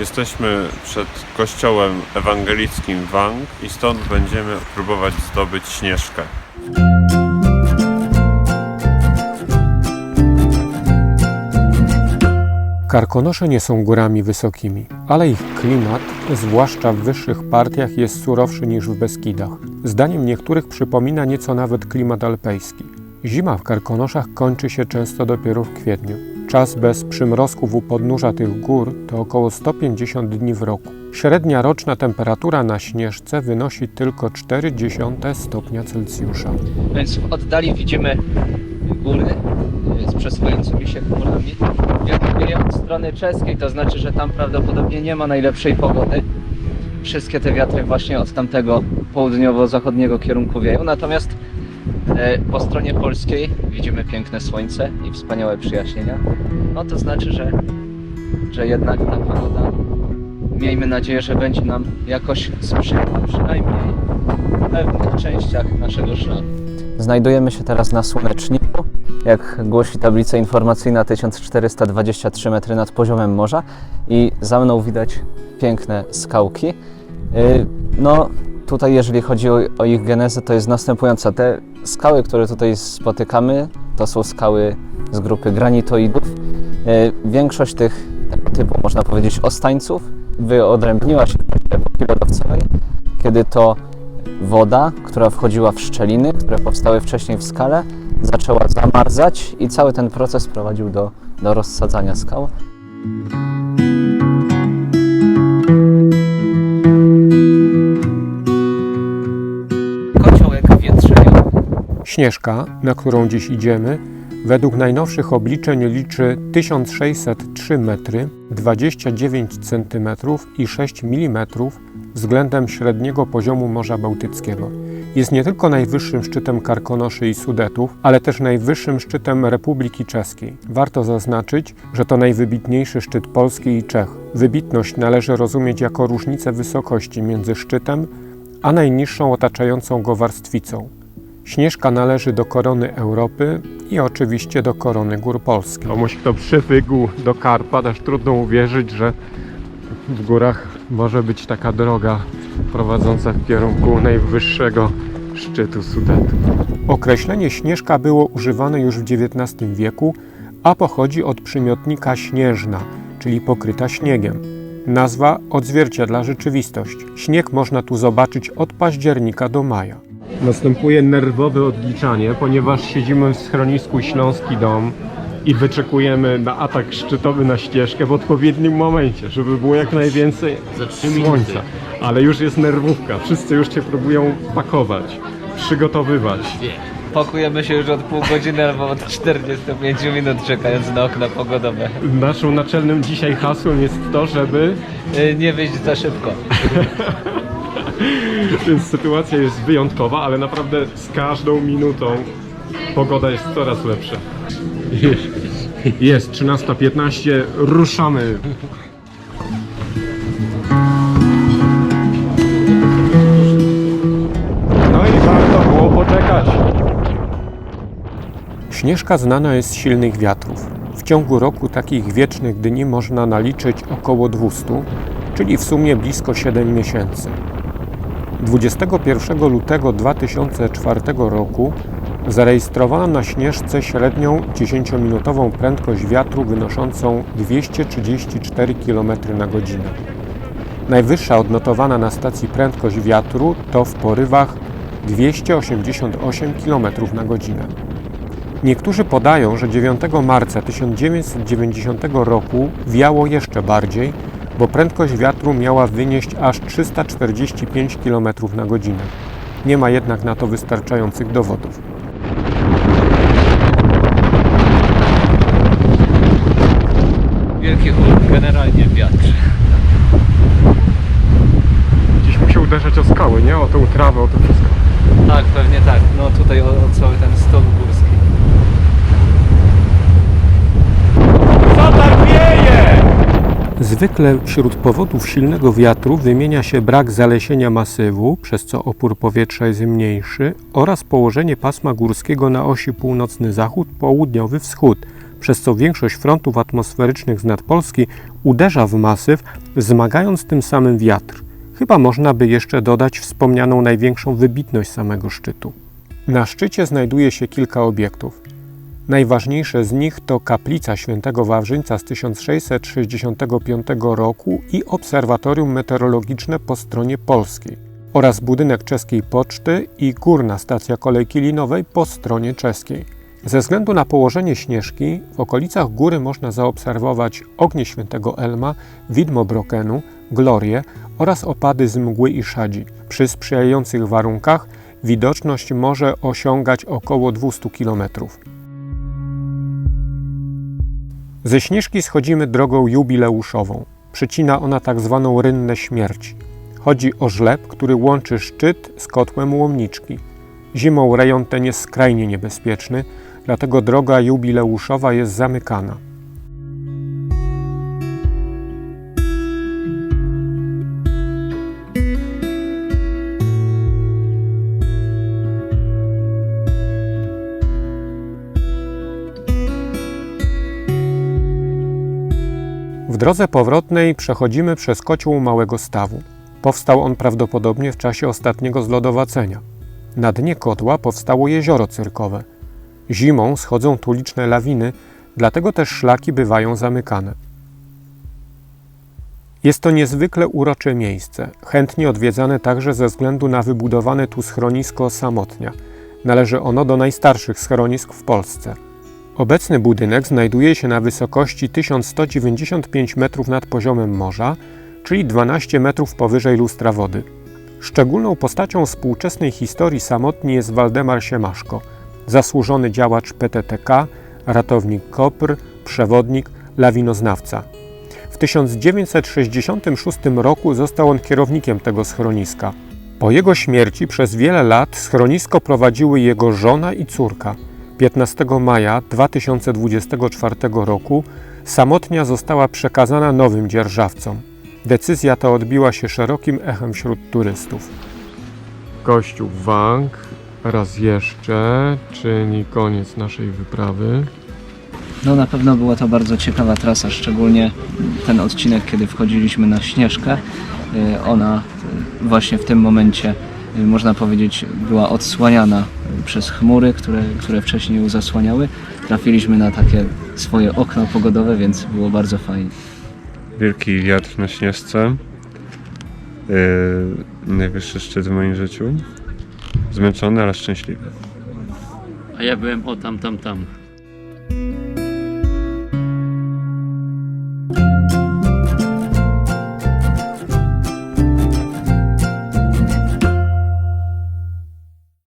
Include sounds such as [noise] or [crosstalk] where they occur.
Jesteśmy przed kościołem ewangelickim Wang i stąd będziemy próbować zdobyć Śnieżkę. Karkonosze nie są górami wysokimi, ale ich klimat, zwłaszcza w wyższych partiach, jest surowszy niż w Beskidach. Zdaniem niektórych przypomina nieco nawet klimat alpejski. Zima w Karkonoszach kończy się często dopiero w kwietniu. Czas bez przymrozków u podnóża tych gór to około 150 dni w roku. Średnia roczna temperatura na Śnieżce wynosi tylko 0,4 stopnia Celsjusza. Więc w oddali widzimy góry z przesuwającymi się chmurami. Wiatr wieje od strony czeskiej, to znaczy, że tam prawdopodobnie nie ma najlepszej pogody. Wszystkie te wiatry właśnie od tamtego południowo-zachodniego kierunku wieją. Natomiast po stronie polskiej widzimy piękne słońce i wspaniałe przyjaśnienia. No to znaczy, że, że jednak ta pogoda, miejmy nadzieję, że będzie nam jakoś sprzyjała, przynajmniej w pewnych częściach naszego szlaku. Znajdujemy się teraz na słoneczniku, jak głosi tablica informacyjna 1423 metry nad poziomem morza i za mną widać piękne skałki. Yy, No tutaj jeżeli chodzi o, o ich genezę to jest następująca. Te skały, które tutaj spotykamy to są skały z grupy granitoidów. Yy, Większość tych typu można powiedzieć ostańców wyodrębniła się w epoki lodowcowej, kiedy to woda, która wchodziła w szczeliny, które powstały wcześniej w skale, zaczęła zamarzać i cały ten proces prowadził do, do rozsadzania skał. Śnieżka, na którą dziś idziemy, według najnowszych obliczeń liczy 1603 metry, 29 cm i 6 mm względem średniego poziomu Morza Bałtyckiego. Jest nie tylko najwyższym szczytem Karkonoszy i Sudetów, ale też najwyższym szczytem Republiki Czeskiej. Warto zaznaczyć, że to najwybitniejszy szczyt Polski i Czech. Wybitność należy rozumieć jako różnicę wysokości między szczytem a najniższą otaczającą go warstwicą. Śnieżka należy do korony Europy i oczywiście do korony gór polskich. Komuś, kto przywykł do Karpat, aż trudno uwierzyć, że w górach może być taka droga prowadząca w kierunku najwyższego szczytu Sudetu. Określenie Śnieżka było używane już w XIX wieku, a pochodzi od przymiotnika śnieżna, czyli pokryta śniegiem. Nazwa odzwierciedla rzeczywistość. Śnieg można tu zobaczyć od października do maja. Następuje nerwowe odliczanie, ponieważ siedzimy w schronisku Śląski Dom i wyczekujemy na atak szczytowy na ścieżkę w odpowiednim momencie, żeby było jak najwięcej słońca. Ale już jest nerwówka, wszyscy już cię próbują pakować, przygotowywać. Pakujemy się już od pół godziny albo od 45 minut czekając na okna pogodowe. Naszym naczelnym dzisiaj hasłem jest to, żeby Yy, Nie wyjść za szybko. [laughs] [laughs] Więc sytuacja jest wyjątkowa, ale naprawdę z każdą minutą pogoda jest coraz lepsza. [laughs] Jest 13.15, ruszamy. No i warto było poczekać. Śnieżka znana jest z silnych wiatrów. W ciągu roku takich wiecznych dni można naliczyć około 200, czyli w sumie blisko 7 miesięcy. 21 lutego 2004 roku zarejestrowano na Śnieżce średnią 10-minutową prędkość wiatru wynoszącą 234 km na godzinę. Najwyższa odnotowana na stacji prędkość wiatru to w porywach 288 km na godzinę. Niektórzy podają, że 9 marca 1990 roku wiało jeszcze bardziej, bo prędkość wiatru miała wynieść aż 345 km na godzinę. Nie ma jednak na to wystarczających dowodów. Wielki chór, generalnie wiatr. Gdzieś musiał uderzać o skały, nie? O tą trawę, o to wszystko. Tak, pewnie tak. No tutaj o, o cały ten stok górski. Zwykle wśród powodów silnego wiatru wymienia się brak zalesienia masywu, przez co opór powietrza jest mniejszy, oraz położenie pasma górskiego na osi północny zachód, południowy wschód, przez co większość frontów atmosferycznych z nad Polski uderza w masyw, wzmagając tym samym wiatr. Chyba można by jeszcze dodać wspomnianą największą wybitność samego szczytu. Na szczycie znajduje się kilka obiektów. Najważniejsze z nich to kaplica świętego Wawrzyńca z 1665 roku i obserwatorium meteorologiczne po stronie polskiej oraz budynek czeskiej poczty i górna stacja kolejki linowej po stronie czeskiej. Ze względu na położenie Śnieżki w okolicach góry można zaobserwować ognie świętego Elma, widmo Brokenu, glorie oraz opady z mgły i szadzi. Przy sprzyjających warunkach widoczność może osiągać około 200 km. Ze Śnieżki schodzimy drogą jubileuszową. Przycina ona tak zwaną rynnę śmierci. Chodzi o żleb, który łączy szczyt z kotłem Łomniczki. Zimą rejon ten jest skrajnie niebezpieczny, dlatego droga jubileuszowa jest zamykana. Drodze powrotnej przechodzimy przez kocioł Małego Stawu. Powstał on prawdopodobnie w czasie ostatniego zlodowacenia. Na dnie kotła powstało jezioro cyrkowe. Zimą schodzą tu liczne lawiny, dlatego też szlaki bywają zamykane. Jest to niezwykle urocze miejsce, chętnie odwiedzane także ze względu na wybudowane tu schronisko Samotnia. Należy ono do najstarszych schronisk w Polsce. Obecny budynek znajduje się na wysokości 1195 metrów nad poziomem morza, czyli 12 metrów powyżej lustra wody. Szczególną postacią współczesnej historii samotni jest Waldemar Siemaszko, zasłużony działacz PTTK, ratownik KOPR, przewodnik, lawinoznawca. W 1966 roku został on kierownikiem tego schroniska. Po jego śmierci przez wiele lat schronisko prowadziły jego żona i córka. 15 maja 2024 roku samotnia została przekazana nowym dzierżawcom. Decyzja ta odbiła się szerokim echem wśród turystów. Kościół Wang, raz jeszcze, czyli koniec naszej wyprawy. No na pewno była to bardzo ciekawa trasa, szczególnie ten odcinek, kiedy wchodziliśmy na Śnieżkę. Y, Ona właśnie w tym momencie, y, można powiedzieć, była odsłaniana przez chmury, które, które wcześniej ją zasłaniały. Trafiliśmy na takie swoje okno pogodowe, więc było bardzo fajnie. Wielki wiatr na Śnieżce. Yy, najwyższy szczyt w moim życiu. Zmęczony, ale szczęśliwy. A ja byłem o tam, tam, tam.